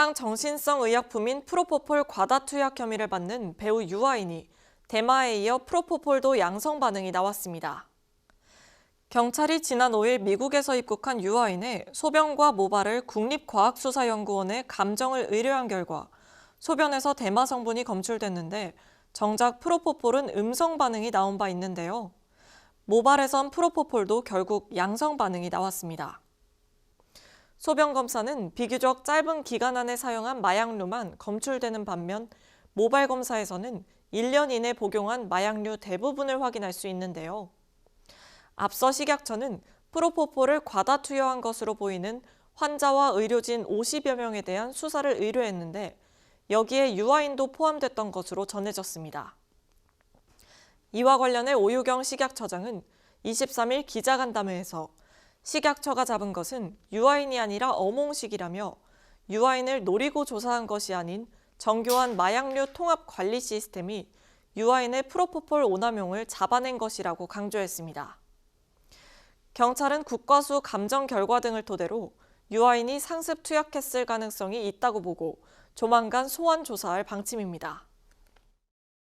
향정신성 의약품인 프로포폴 과다 투약 혐의를 받는 배우 유아인이 대마에 이어 프로포폴도 양성 반응이 나왔습니다. 경찰이 지난 5일 미국에서 입국한 유아인의 소변과 모발을 국립과학수사연구원에 감정을 의뢰한 결과 소변에서 대마 성분이 검출됐는데 정작 프로포폴은 음성 반응이 나온 바 있는데요. 모발에선 프로포폴도 결국 양성 반응이 나왔습니다. 소변 검사는 비교적 짧은 기간 안에 사용한 마약류만 검출되는 반면 모발 검사에서는 1년 이내 복용한 마약류 대부분을 확인할 수 있는데요. 앞서 식약처는 프로포폴을 과다 투여한 것으로 보이는 환자와 의료진 50여 명에 대한 수사를 의뢰했는데 여기에 유아인도 포함됐던 것으로 전해졌습니다. 이와 관련해 오유경 식약처장은 23일 기자간담회에서 식약처가 잡은 것은 유아인이 아니라 어몽식이라며 유아인을 노리고 조사한 것이 아닌 정교한 마약류 통합 관리 시스템이 유아인의 프로포폴 오남용을 잡아낸 것이라고 강조했습니다. 경찰은 국과수 감정 결과 등을 토대로 유아인이 상습 투약했을 가능성이 있다고 보고 조만간 소환 조사할 방침입니다.